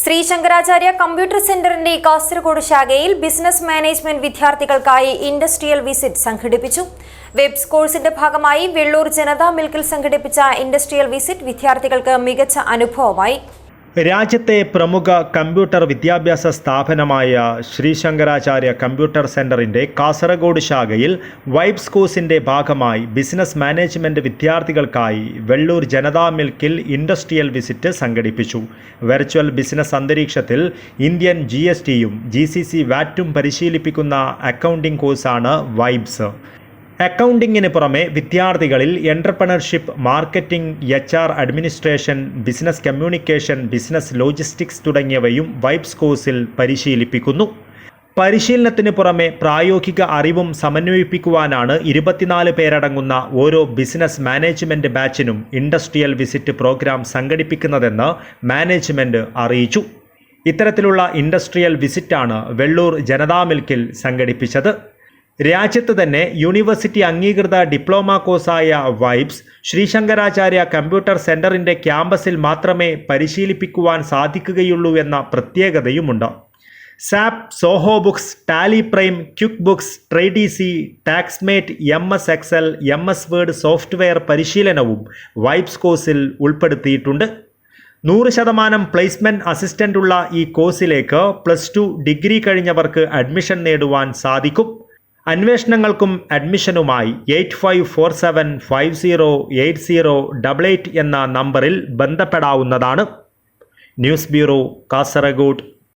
Shri Shankaracharya computer സെന്ററിന്റെ കാസർഗോഡ് ശാഖയിൽ business management വിദ്യാർത്ഥികൾക്കായി ഇൻഡസ്ട്രിയൽ വിസിറ്റ് സംഘടിപ്പിച്ചു. വെബ്സ് കോഴ്സിന്റെ ഭാഗമായി വെള്ളൂർ ജനതാ മിൽക്കിൽ സംഘടിപ്പിച്ച ഇൻഡസ്ട്രിയൽ വിസിറ്റ് വിദ്യാർത്ഥികൾക്ക് മികച്ച അനുഭവമായി. രാജ്യത്തെ പ്രമുഖ കമ്പ്യൂട്ടർ വിദ്യാഭ്യാസ സ്ഥാപനമായ ശ്രീശങ്കരാചാര്യ കമ്പ്യൂട്ടർ സെന്ററിന്റെ കാസർഗോഡ് ശാഖയിൽ വൈബ്സ് കോഴ്സിന്റെ ഭാഗമായി ബിസിനസ് മാനേജ്മെന്റ് വിദ്യാർത്ഥികൾക്കായി വെള്ളൂർ ജനതാ മിൽക്കിൽ ഇൻഡസ്ട്രിയൽ വിസിറ്റ് സംഘടിപ്പിച്ചു. വെർച്വൽ ബിസിനസ് അന്തരീക്ഷത്തിൽ ഇന്ത്യൻ ജി എസ് ടിയും ജി സി സി വാറ്റും പരിശീലിപ്പിക്കുന്ന അക്കൗണ്ടിംഗ് കോഴ്സാണ് വൈബ്സ്. അക്കൗണ്ടിങ്ങിന് പുറമെ വിദ്യാർത്ഥികളിൽ entrepreneurship marketing H R administration business communication business logistics തുടങ്ങിയവയും വൈബ്സ് കോഴ്സിൽ പരിശീലിപ്പിക്കുന്നു. പരിശീലനത്തിന് പുറമെ പ്രായോഗിക അറിവും സമന്വയിപ്പിക്കുവാനാണ് ഇരുപത്തിനാല് പേരടങ്ങുന്ന ഓരോ ബിസിനസ് മാനേജ്മെന്റ് ബാച്ചിനും ഇൻഡസ്ട്രിയൽ വിസിറ്റ് പ്രോഗ്രാം സംഘടിപ്പിക്കുന്നതെന്ന് മാനേജ്മെന്റ് അറിയിച്ചു. ഇത്തരത്തിലുള്ള ഇൻഡസ്ട്രിയൽ വിസിറ്റാണ് വെള്ളൂർ ജനതാ മിൽക്കിൽ സംഘടിപ്പിച്ചത്. രാജ്യത്ത് തന്നെ യൂണിവേഴ്സിറ്റി അംഗീകൃത ഡിപ്ലോമ കോഴ്സായ വൈബ്സ് ശ്രീശങ്കരാചാര്യ കമ്പ്യൂട്ടർ സെന്ററിന്റെ ക്യാമ്പസിൽ മാത്രമേ പരിശീലിപ്പിക്കുവാൻ സാധിക്കുകയുള്ളൂ എന്ന പ്രത്യേകതയുമുണ്ട്. SAP Zoho Books Tally Prime QuickBooks ട്രേഡിസി Taxmate M S Excel M S Word software പരിശീലനവും വൈബ്സ് കോഴ്സിൽ ഉൾപ്പെടുത്തിയിട്ടുണ്ട്. നൂറ് ശതമാനം പ്ലേസ്മെന്റ് അസിസ്റ്റന്റുള്ള ഈ കോഴ്സിലേക്ക് പ്ലസ് ടു ഡിഗ്രി കഴിഞ്ഞവർക്ക് അഡ്മിഷൻ നേടുവാൻ സാധിക്കും. അന്വേഷണങ്ങൾക്കും അഡ്മിഷനുമായി eight five four seven five zero eight zero double eight എന്ന നമ്പറിൽ ബന്ധപ്പെടാവുന്നതാണ്. News bureau Kasaragod.